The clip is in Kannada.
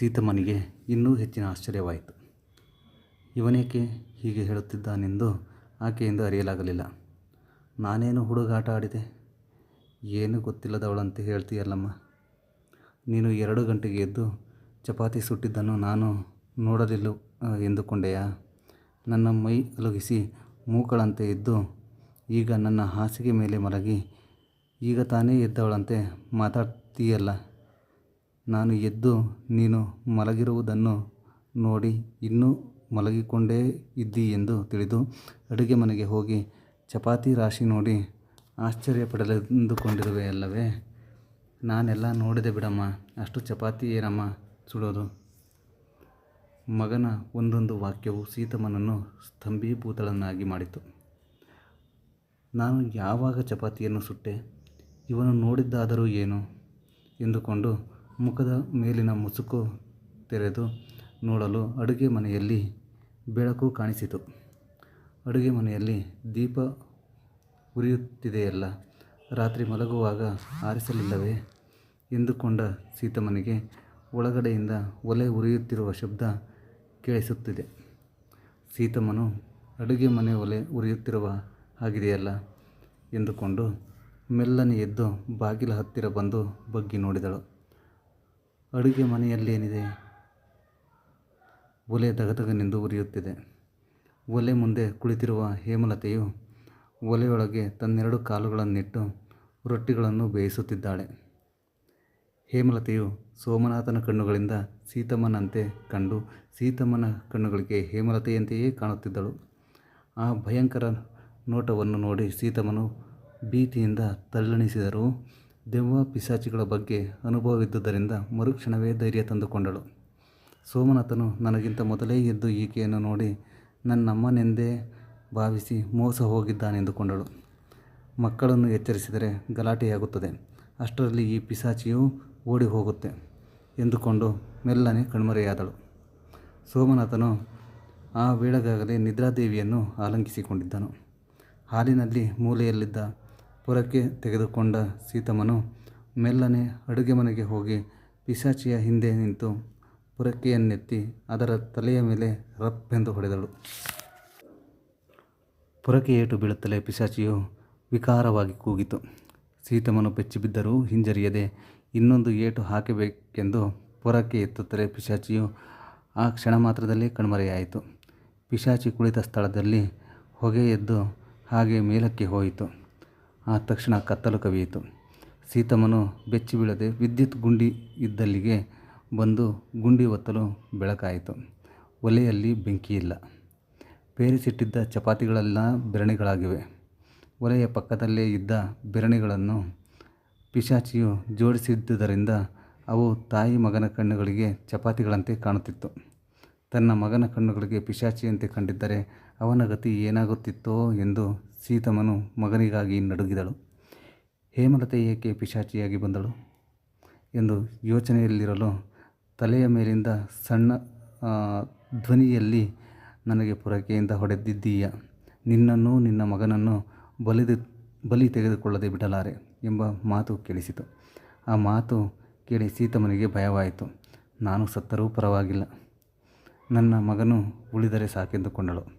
ಸೀತಮ್ಮನಿಗೆ ಇನ್ನೂ ಹೆಚ್ಚಿನ ಆಶ್ಚರ್ಯವಾಯಿತು. ಇವನೇಕೆ ಹೀಗೆ ಹೇಳುತ್ತಿದ್ದಾನೆಂದು ಆಕೆಯಿಂದ ಅರಿಯಲಾಗಲಿಲ್ಲ. ನಾನೇನು ಹುಡುಗಾಟ ಆಡಿದೆ? ಏನೂ ಗೊತ್ತಿಲ್ಲದವಳಂತೆ ಹೇಳ್ತೀಯಲ್ಲಮ್ಮ. ನೀನು ಎರಡು ಗಂಟೆಗೆ ಎದ್ದು ಚಪಾತಿ ಸುಟ್ಟಿದ್ದನ್ನು ನಾನು ನೋಡಲಿಲ್ಲ ಎಂದುಕೊಂಡೆಯಾ? ನನ್ನ ಮೈ ಅಲುಗಿಸಿ ಮೂಕಳಂತೆ ಇದ್ದು ಈಗ ನನ್ನ ಹಾಸಿಗೆ ಮೇಲೆ ಮಲಗಿ ಈಗ ತಾನೇ ಎದ್ದವಳಂತೆ ಮಾತಾಡ್ತೀಯಲ್ಲ. ನಾನು ಎದ್ದು ನೀನು ಮಲಗಿರುವುದನ್ನು ನೋಡಿ ಇನ್ನೂ ಮಲಗಿಕೊಂಡೇ ಇದ್ದೀಯೆಂದು ತಿಳಿದು ಅಡುಗೆ ಮನೆಗೆ ಹೋಗಿ ಚಪಾತಿ ರಾಶಿ ನೋಡಿ ಆಶ್ಚರ್ಯಪಡಲೆಂದುಕೊಂಡಿರುವೆಯಲ್ಲವೇ? ನಾನೆಲ್ಲ ನೋಡಿದೆ ಬಿಡಮ್ಮ. ಅಷ್ಟು ಚಪಾತಿ ಏನಮ್ಮ ಸುಡೋದು? ಮಗನ ಒಂದೊಂದು ವಾಕ್ಯವು ಸೀತಮ್ಮನನ್ನು ಸ್ತಂಭೀಭೂತಳನ್ನಾಗಿ ಮಾಡಿತು. ನಾನು ಯಾವಾಗ ಚಪಾತಿಯನ್ನು ಸುಟ್ಟೆ? ಇವನು ನೋಡಿದ್ದಾದರೂ ಏನು? ಎಂದುಕೊಂಡು ಮುಖದ ಮೇಲಿನ ಮುಸುಕು ತೆರೆದು ನೋಡಲು ಅಡುಗೆ ಮನೆಯಲ್ಲಿ ಬೆಳಕು ಕಾಣಿಸಿತು. ಅಡುಗೆ ಮನೆಯಲ್ಲಿ ದೀಪ ಉರಿಯುತ್ತಿದೆಯಲ್ಲ, ರಾತ್ರಿ ಮಲಗುವಾಗ ಆರಿಸಲಿಲ್ಲವೇ? ಎಂದುಕೊಂಡ ಸೀತಮ್ಮನಿಗೆ ಒಳಗಡೆಯಿಂದ ಒಲೆ ಉರಿಯುತ್ತಿರುವ ಶಬ್ದ ಕೇಳಿಸುತ್ತಿದೆ. ಸೀತಮ್ಮನು ಅಡುಗೆ ಮನೆ ಒಲೆ ಉರಿಯುತ್ತಿರುವ ಹಾಗಿದೆಯಲ್ಲ ಎಂದುಕೊಂಡು ಮೆಲ್ಲನೆ ಎದ್ದು ಬಾಗಿಲ ಹತ್ತಿರ ಬಂದು ಬಗ್ಗಿ ನೋಡಿದಳು. ಅಡುಗೆ ಮನೆಯಲ್ಲೇನಿದೆ? ಒಲೆ ಧಗಧಗನೆಂದು ಉರಿಯುತ್ತಿದೆ. ಒಲೆ ಮುಂದೆ ಕುಳಿತಿರುವ ಹೇಮಲತೆಯು ಒಲೆಯೊಳಗೆ ತನ್ನೆರಡು ಕಾಲುಗಳನ್ನಿಟ್ಟು ರೊಟ್ಟಿಗಳನ್ನು ಬೇಯಿಸುತ್ತಿದ್ದಾಳೆ. ಹೇಮಲತೆಯು ಸೋಮನಾಥನ ಕಣ್ಣುಗಳಿಂದ ಸೀತಮ್ಮನಂತೆ ಕಂಡು ಸೀತಮ್ಮನ ಕಣ್ಣುಗಳಿಗೆ ಹೇಮಲತೆಯಂತೆಯೇ ಕಾಣುತ್ತಿದ್ದಳು. ಆ ಭಯಂಕರ ನೋಟವನ್ನು ನೋಡಿ ಸೀತಮ್ಮನು ಭೀತಿಯಿಂದ ತಲ್ಲಣಿಸಿದರೂ ದೆವ್ವ ಪಿಶಾಚಿಗಳ ಬಗ್ಗೆ ಅನುಭವವಿದ್ದುದರಿಂದ ಮರುಕ್ಷಣವೇ ಧೈರ್ಯ ತಂದುಕೊಂಡಳು. ಸೋಮನಾಥನು ನನಗಿಂತ ಮೊದಲೇ ಎದ್ದು ಈಕೆಯನ್ನು ನೋಡಿ ನನ್ನಮ್ಮನೆಂದೇ ಭಾವಿಸಿ ಮೋಸ ಹೋಗಿದ್ದಾನೆಂದುಕೊಂಡಳು. ಮಕ್ಕಳನ್ನು ಎಚ್ಚರಿಸಿದರೆ ಗಲಾಟೆಯಾಗುತ್ತದೆ. ಅಷ್ಟರಲ್ಲಿ ಈ ಪಿಸಾಚಿಯೂ ಓಡಿ ಹೋಗುತ್ತೆ ಎಂದುಕೊಂಡು ಮೆಲ್ಲನೆ ಕಣ್ಮರೆಯಾದಳು. ಸೋಮನಾಥನು ಆ ವೇಳೆಗಾಗಲೇ ನಿದ್ರಾದೇವಿಯನ್ನು ಆಲಂಕಿಸಿಕೊಂಡಿದ್ದನು ಹಾಲಿನಲ್ಲಿ ಮೂಲೆಯಲ್ಲಿದ್ದ ಪೊರಕೆ ತೆಗೆದುಕೊಂಡ ಸೀತಮ್ಮನು ಮೆಲ್ಲನೆ ಅಡುಗೆ ಮನೆಗೆ ಹೋಗಿ ಪಿಶಾಚಿಯ ಹಿಂದೆ ನಿಂತು ಪುರಕ್ಕೆಯನ್ನೆತ್ತಿ ಅದರ ತಲೆಯ ಮೇಲೆ ರಪ್ಪೆಂದು ಹೊಡೆದಳು. ಪುರಕ್ಕೆ ಏಟು ಬೀಳುತ್ತಲೇ ಪಿಶಾಚಿಯು ವಿಕಾರವಾಗಿ ಕೂಗಿತು. ಸೀತಮ್ಮನು ಬೆಚ್ಚಿಬಿದ್ದರೂ ಹಿಂಜರಿಯದೆ ಇನ್ನೊಂದು ಏಟು ಹಾಕಬೇಕೆಂದು ಪುರಕ್ಕೆ ಎತ್ತುತ್ತಲೇ ಪಿಶಾಚಿಯು ಆ ಕ್ಷಣ ಮಾತ್ರದಲ್ಲಿ ಕಣ್ಮರೆಯಾಯಿತು. ಪಿಶಾಚಿ ಕುಳಿತ ಸ್ಥಳದಲ್ಲಿ ಹೊಗೆ ಎದ್ದು ಹಾಗೆ ಮೇಲಕ್ಕೆ ಹೋಯಿತು. ಆ ತಕ್ಷಣ ಕತ್ತಲು ಕವಿಯಿತು. ಸೀತಮ್ಮನು ಬೆಚ್ಚಿಬೀಳದೆ ವಿದ್ಯುತ್ ಗುಂಡಿ ಇದ್ದಲ್ಲಿಗೆ ಬಂದು ಗುಂಡಿ ಒತ್ತಲು ಬೆಳಕಾಯಿತು. ಒಲೆಯಲ್ಲಿ ಬೆಂಕಿಯಿಲ್ಲ. ಪೇರಿಸಿಟ್ಟಿದ್ದ ಚಪಾತಿಗಳೆಲ್ಲ ಬೆರಣಿಗಳಾಗಿವೆ. ಒಲೆಯ ಪಕ್ಕದಲ್ಲೇ ಇದ್ದ ಬೆರಣಿಗಳನ್ನು ಪಿಶಾಚಿಯು ಜೋಡಿಸಿದ್ದುದರಿಂದ ಅವು ತಾಯಿ ಮಗನ ಕಣ್ಣುಗಳಿಗೆ ಚಪಾತಿಗಳಂತೆ ಕಾಣುತ್ತಿತ್ತು. ತನ್ನ ಮಗನ ಕಣ್ಣುಗಳಿಗೆ ಪಿಶಾಚಿಯಂತೆ ಕಂಡಿದ್ದರೆ ಅವನ ಗತಿ ಏನಾಗುತ್ತಿತ್ತೋ ಎಂದು ಸೀತಮ್ಮನು ಮಗನಿಗಾಗಿ ನಡುಗಿದಳು. ಹೇಮಲತೆ ಏಕೆ ಪಿಶಾಚಿಯಾಗಿ ಬಂದಳು? ಎಂದು ಯೋಚನೆಯಲ್ಲಿರಲು ತಲೆಯ ಮೇಲಿಂದ ಸಣ್ಣ ಧ್ವನಿಯಲ್ಲಿ ನನಗೆ ಪುರಕೆಯಿಂದ ಹೊಡೆದಿದ್ದೀಯ. ನಿನ್ನನ್ನು ನಿನ್ನ ಮಗನನ್ನು ಬಲಿದು, ಬಲಿ ತೆಗೆದುಕೊಳ್ಳದೆ ಬಿಡಲಾರೆ ಎಂಬ ಮಾತು ಕೇಳಿಸಿತು. ಆ ಮಾತು ಕೇಳಿ ಸೀತಮ್ಮನಿಗೆ ಭಯವಾಯಿತು. ನಾನು ಸತ್ತರೂ ಪರವಾಗಿಲ್ಲ. ನನ್ನ ಮಗನು ಉಳಿದರೆ ಸಾಕೆಂದುಕೊಂಡಳು.